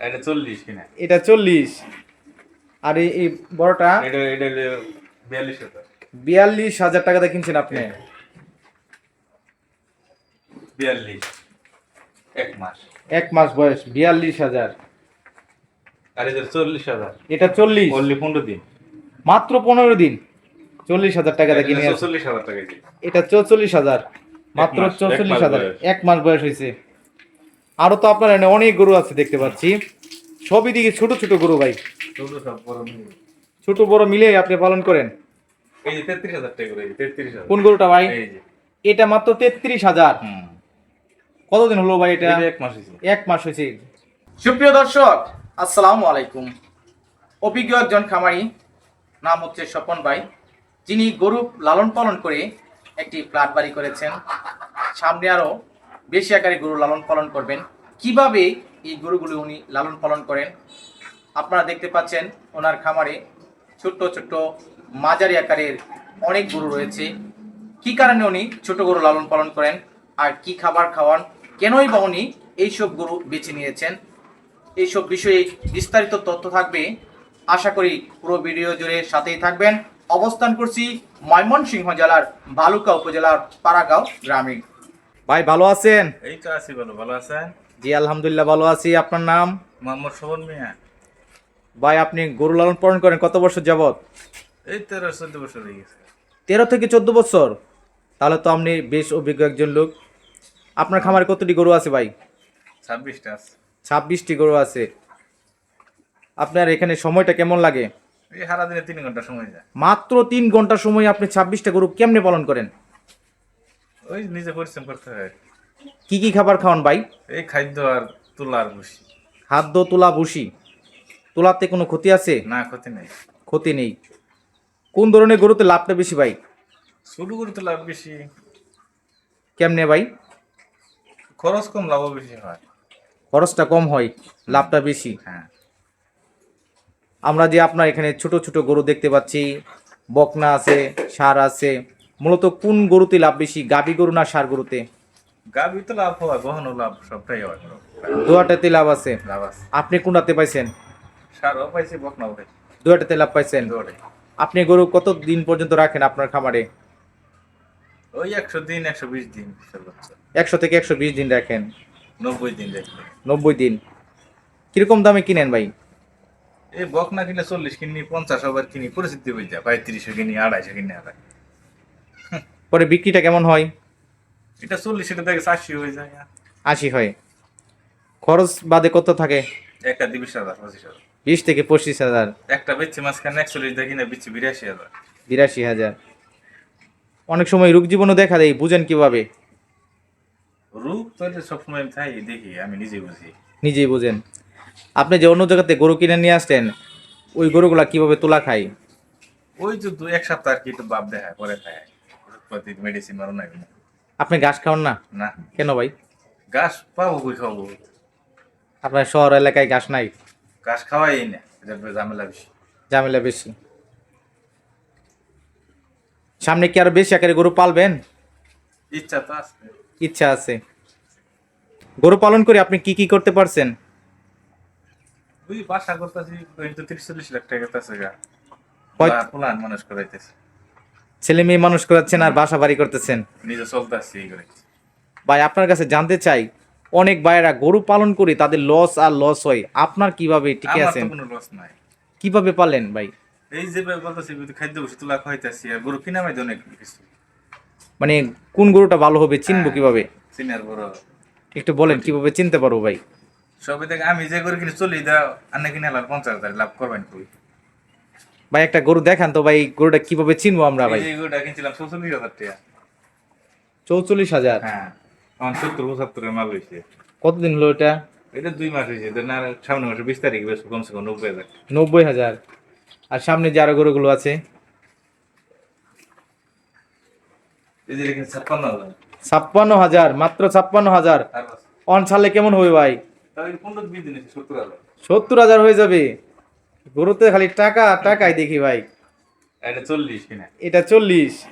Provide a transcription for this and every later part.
এটা চল্লিশ কিনা? এটা চল্লিশ। আর এই বড়টা এটা এটা হলো বিয়াল্লিশ হাজার। বিয়াল্লিশ হাজার কিনছেন আপনি? বিয়াল্লিশ। এক মাস। এক মাস বয়স বিয়াল্লিশ হাজার। আর এটা চল্লিশ হাজার। এটা চল্লিশ। অনলি পনেরো দিন। মাত্র পনেরো দিন। চল্লিশ হাজার টাকাতে কিনে আছে। চল্লিশ হাজার টাকা এটা চৌচল্লিশ হাজার। মাত্র মাস, এক চৌচল্লিশ মাস হাজার। বয়স। এক মাস বয়স হয়েছে। আরও তো আপনার এখানে অনেক গরু আছে দেখতে পাচ্ছি। সবই দিকে ছোট ছোট গরু ভাই। বড় মিলে। ছোট বড় মিলে আপনি পালন করেন? এই যে তেত্রিশ হাজার টাকা তেত্রিশ কোন গরুটা ভাই? এই যে। এটা মাত্র তেত্রিশ হাজার। হুম। কতদিন হলো ভাই এটা? এটা এক মাস হয়েছে এক মাস হয়েছে সুপ্রিয় দর্শক আসসালামু আলাইকুম। অভিজ্ঞ একজন খামারি নাম হচ্ছে স্বপন ভাই। যিনি গরু লালন পালন করে একটি ফ্ল্যাট বাড়ি করেছেন। সামনে আরও বেশি আকারে গরু লালন পালন করবেন। কীভাবে এই গরুগুলো উনি লালন পালন করেন? আপনারা দেখতে পাচ্ছেন, ওনার খামারে ছোট্ট ছোট্ট মাঝারি আকারের অনেক গরু রয়েছে। কি কারণে উনি ছোট গরু লালন পালন করেন আর কি খাবার খাওয়ান? কেনই বা উনি এইসব গরু বেছে নিয়েছেন? এইসব বিষয়ে বিস্তারিত তথ্য থাকবে। আশা করি পুরো ভিডিও জুড়ে সাথেই থাকবেন। অবস্থান করছি ময়মনসিংহ জেলার বালুকা উপজেলার পাড়াগাঁও গ্রামে। ভাই ভালো আছেন? এই তো আছি ভালো ভালো আছেন? জি আলহামদুলিল্লাহ ভালো আছি। আপনার নাম? মোহাম্মদ শোভন মিয়া। ভাই আপনি গরু লালন পালন করেন কত বছর যাবত এই তেরো চোদ্দ বছর হয়ে গেছে। তেরো থেকে চোদ্দ বছর? তাহলে তো আপনি বেশ অভিজ্ঞ একজন লোক। আপনার খামারে কতটি গরু আছে ভাই? ছাব্বিশটা আছে। ছাব্বিশটি গরু আছে। আপনার এখানে সময়টা কেমন লাগে? এই সারা দিনে তিন ঘণ্টা সময় যায়। মাত্র তিন ঘণ্টা সময় আপনি ছাব্বিশটা গরু কেমনে পালন করেন? ওই নিজে পরিশ্রম করতে হয় কি। কি খাবার খাওয়ান ভাই? এই খাদ্য আর তুলা আর বসি খাদ্য তোলা ভুসি। তোলাতে কোনো ক্ষতি আছে? না ক্ষতি নেই। ক্ষতি নেই। কোন ধরনের গরুতে লাভটা বেশি ভাই? শুরু করে তো লাভ বেশি। কেমনে ভাই? খরচ কম লাভ বেশি হয়। খরচটা কম হয় লাভটা বেশি। হ্যাঁ। আমরা যে আপনার এখানে ছোট ছোট গরু দেখতে পাচ্ছি বকনা আছে সার আছে মূলত কোন গরুতে লাভ বেশি গাবি গরু না সার গরুতে? গাভি তো লাভ হয় গহনও লাভ সবটাই হয়। দোয়াটাতে লাভ আছে? লাভ আছে। আপনি কোনটাতে পাইছেন? সারও পাইছি বকনাও পাইছি। দোয়াটাতে লাভ পাইছেন? আপনি গরু কত দিন পর্যন্ত রাখেন আপনার খামারে? ওই একশো দিন একশো বিশ দিন একশো থেকে একশো বিশ দিন রাখেন। নব্বই দিন দেখবে নব্বই দিন। কীরকম দামে কিনেন ভাই? এই বকনা কিনে চল্লিশ কিনি পঞ্চাশ ওভার কিনি পরিস্থিতি হয়ে যায় পঁয়ত্রিশশো কিনি আড়াইশো কিনি আড়াই পরে বিক্রিটা কেমন হয়? এটা চল্লিশ এটা থেকে চারশি হয়ে যায় আশি হয়। খরচ বাদে কত থাকে? একটা দিয়ে বিশ হাজার পঁচিশ হাজার। বিশ থেকে পঁচিশ হাজার। একটা বেচছি মাঝখানে একচল্লিশ দেখি না বেচছি বিরাশি হাজার। বিরাশি হাজার। অনেক সময় রোগ জীবনও দেখা দেয় বুঝেন কীভাবে? রোগ তো সবসময় থাই দেখি আমি নিজে বুঝি। নিজেই বুঝেন। আপনি যে অন্য জায়গাতে গরু কিনে নিয়ে আসলেন ওই গরুগুলা কীভাবে তোলা খায়? ওই তো দু এক সপ্তাহ আর কি একটু বাপ দেখায় পরে খায়। মেডিসিন মারো আপনি ঘাস খাওয়ান না? না। কেন ভাই? ঘাস পাবো কই খাব? আপনার শহর এলাকায় ঘাস নাই? ঘাস খাওয়াই না ঝামেলা বেশি। ঝামেলা বেশি। সামনে কি আরও বেশি আকারে গরু পালবেন? ইচ্ছা তো আছে। ইচ্ছা আছে। গরু পালন করে আপনি কি কি করতে পারছেন? ওই বাসা করতেছি কিন্তু তিরিশ চল্লিশ লাখ টাকা কাছে গা। প্লান মানুষ করাইতেছে। ছেলে মেয়ে মানুষ করাচ্ছেন আর বাসা বাড়ি করতেছেন। নিজে ভাই আপনার কাছে জানতে চাই অনেক ভাইয়েরা গরু পালন করে তাদের লস আর লস হয়। আপনার কীভাবে টিকে আছেন? কোনো লস নাই। কীভাবে পালেন ভাই? এই যে বলতেছি খাদ্য বসে তুলা খাইতেছি আর গরু কিনা মাই অনেক কিছু। মানে কোন গরুটা ভালো হবে চিনবো কীভাবে? চিনার বড় একটু বলেন কীভাবে চিনতে পারব ভাই? সবাই দেখে আমি যে গরু কিনে চলি দাও আর না কিনে আলার পঞ্চাশ হাজার লাভ করবেন কই? ভাই একটা গরু দেখান তো ভাই গরুটা কীভাবে চিনবো আমরা ভাই? এই গরুটা কিনছিলাম চৌচল্লিশ হাজার টাকা। চৌচল্লিশ হাজার? হ্যাঁ আমার সত্তর পঁচাত্তরের মাল হয়েছে। কতদিন হলো এটা? এটা দুই মাস হয়েছে না সামনে মাসে বিশ তারিখ বেশ কমসে কম নব্বই হাজার। নব্বই হাজার। আর সামনে যে আরও গরুগুলো আছে? ছাপ্পান্ন হাজার। ছাপ্পান্ন হাজার মাত্র ছাপ্পান্ন হাজার। অন ছাড়লে কেমন হবে ভাই? সত্তর হাজার হয়ে যাবে। গরুতে খালি টাকা টাকাই দেখি ভাই। এটা চল্লিশ কিনা? এটা চল্লিশ।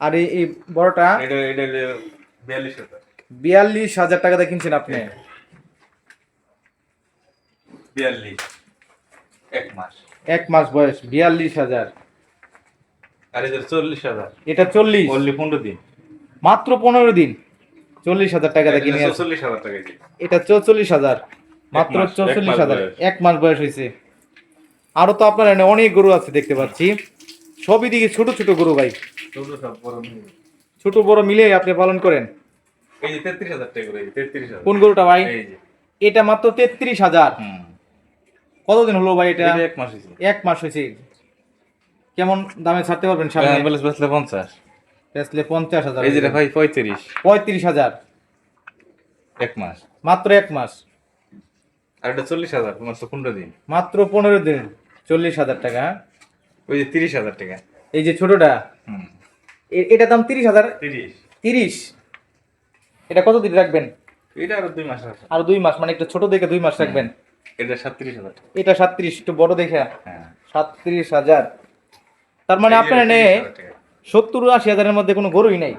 আর এই বড়টা? এটা এটা বিয়াল্লিশ হাজার। হাজার টাকাতে কিনছেন আপনি? বিয়াল্লিশ। এক মাস। এক মাস বয়স বিয়াল্লিশ হাজার। আর এদের চল্লিশ হাজার। এটা চল্লিশ। পনেরো দিন। মাত্র পনেরো দিন। চল্লিশ হাজার টাকা দিয়ে কিনে চল্লিশ হাজার টাকা এটা চৌচল্লিশ হাজার। মাত্র চৌচল্লিশ হাজার। এক মাস বয়স হয়েছে। আরও তো আপনার এখানে অনেক গরু আছে দেখতে পাচ্ছি। সবই দিকে ছোট ছোট গরু ভাই। ছোট বড় মিলে। আপনি পালন করেন। কোন গরুটা ভাই? এটা মাত্র তেত্রিশ হাজার। কতদিন হলো ভাই এটা? এক মাস হয়েছে। এক মাস হয়েছে। কেমন দামে ছাড়তে পারবেন সামনে? অ্যাম্বুলেন্স বেচলে পঞ্চাশ। বেচলে পঞ্চাশ হাজার এই যেটা ভাই পঁয়ত্রিশ। পঁয়ত্রিশ হাজার। এক মাস। মাত্র এক মাস। আর এটা চল্লিশ হাজার তো পনেরো দিন। মাত্র পনেরো দিন। চল্লিশ হাজার টাকা? ওই যে তিরিশ হাজার টাকা। এই যে ছোটটা? এটা দাম তিরিশ হাজার। তিরিশ। এটা কত দিন রাখবেন? এটা আরও দুই মাস আছে। আর দুই মাস মানে একটু ছোট দেখে দুই মাস রাখবেন। এটা সাতত্রিশ হাজার। এটা সাতত্রিশ একটু বড় দেখে। হ্যাঁ। সাতত্রিশ হাজার। তার মানে আপনার এনে সত্তর আশি হাজারের মধ্যে কোনো গরুই নাই?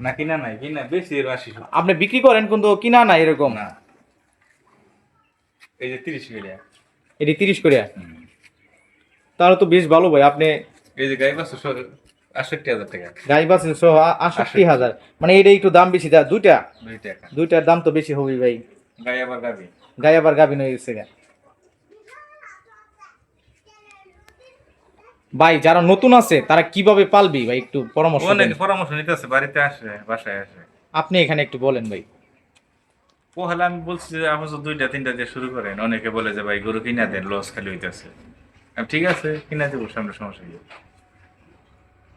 না কিনা নাই কিনা বেশি আশি আপনি বিক্রি করেন কিন্তু কিনা নাই এরকম? না। এই যে তিরিশ কিলো এটি তিরিশ করে তাহলে তো বেশ ভালো ভাই আপনি এই যে গাই বাস আটষট্টি হাজার টাকা। গাই সহ আষট্টি হাজার। মানে এটা একটু দাম বেশি দা দুইটা? দুইটার দাম তো বেশি হবে ভাই। গাই আবার গাবি। গাই আবার গেছে। গা। ভাই যারা নতুন আছে তারা কীভাবে পালবি ভাই একটু পরামর্শ অনেক পরামর্শ নিতে আসে বাড়িতে আসে বাসায় আসে। আপনি এখানে একটু বলেন ভাই। পহলে আমি বলছি যে আপনি দুইটা তিনটা দিয়ে শুরু করেন। অনেকে বলে যে ভাই গরু কিনা দেন লস খালি হইতেছে। ঠিক আছে কিনা দেবো সামনে সমস্যা কি?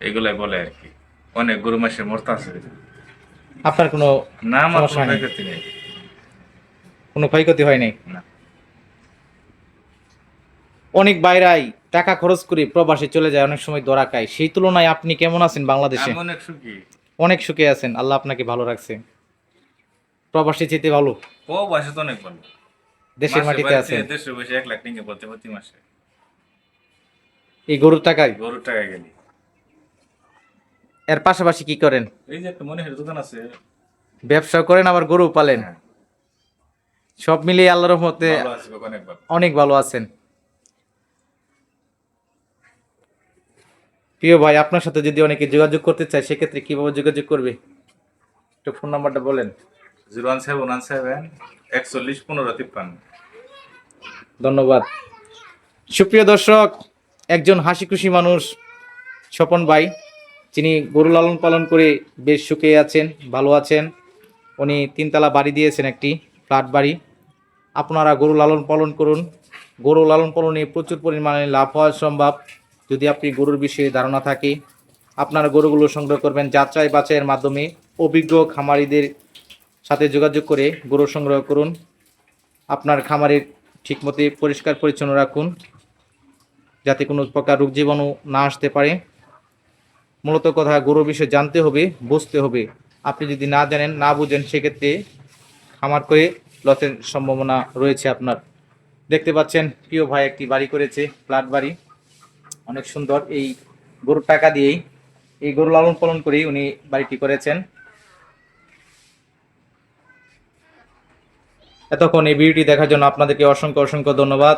এগুলাই বলে আর কি। অনেক গরু মাসে মরতে আছে। আপনার কোনো না আমার কোনো। ক্ষয়ক্ষতি নেই। কোনো ক্ষয়ক্ষতি হয় নাই? না। অনেক বাইরাই টাকা খরচ করে প্রবাসে চলে যায় অনেক সময় দরা খায়। সেই তুলনায় আপনি কেমন আছেন বাংলাদেশে? অনেক সুখী। অনেক সুখে আছেন আল্লাহ আপনাকে ভালো রাখছে। প্রবাসী চেতে ভালো? বয়সে তো অনেক ভালো। দেশের মাটিতে আছে দেশের বসে এক লাখ টিঙ্গে প্রতি মাসে। এই গরুর টাকায়? গরুর টাকা গেলি। এর পাশাপাশি কি করেন? এই যে একটা মনে হয় দোকান আছে। ব্যবসা করেন আবার গরু পালেন। হ্যাঁ, সব মিলিয়ে আল্লাহর রহমতে অনেক ভালো আছেন। প্রিয় ভাই আপনার সাথে যদি অনেকে যোগাযোগ করতে চায় সেক্ষেত্রে কীভাবে যোগাযোগ করবে? একটু ফোন নাম্বারটা বলেন। Zero one seven one seven একচল্লিশ পনেরো তিপ্পান্ন। ধন্যবাদ। সুপ্রিয় দর্শক একজন হাসি খুশি মানুষ স্বপন ভাই যিনি গরু লালন পালন করে বেশ সুখে আছেন, ভালো আছেন। উনি তিনতলা বাড়ি দিয়েছেন একটি ফ্ল্যাট বাড়ি। আপনারা গরু লালন পালন করুন। গরু লালন পালনে প্রচুর পরিমাণে লাভ হওয়া সম্ভব। যদি আপনি গরুর বিষয়ে ধারণা থাকে, আপনারা গরুগুলো সংগ্রহ করবেন যাচাই বাছাইয়ের মাধ্যমে। অভিজ্ঞ খামারিদের সাথে যোগাযোগ করে গরু সংগ্রহ করুন। আপনার খামারের ঠিকমতো পরিষ্কার পরিচ্ছন্ন রাখুন। যাতে কোনো প্রকার রোগ জীবাণু না আসতে পারে। মূলত কথা গরুর বিষয়ে জানতে হবে, বুঝতে হবে। আপনি যদি না জানেন, না বুঝেন, সেক্ষেত্রে খামার করে লসের সম্ভাবনা রয়েছে আপনার। দেখতে পাচ্ছেন, প্রিয় ভাই একটি বাড়ি করেছে, ফ্ল্যাট বাড়ি। অনেক সুন্দর। এই গরুর টাকা দিয়েই, এই গরু লালন পালন করেই উনি বাড়িটি করেছেন। এতক্ষণ এই ভিডিওটি দেখার জন্য আপনাদেরকে অসংখ্য অসংখ্য ধন্যবাদ।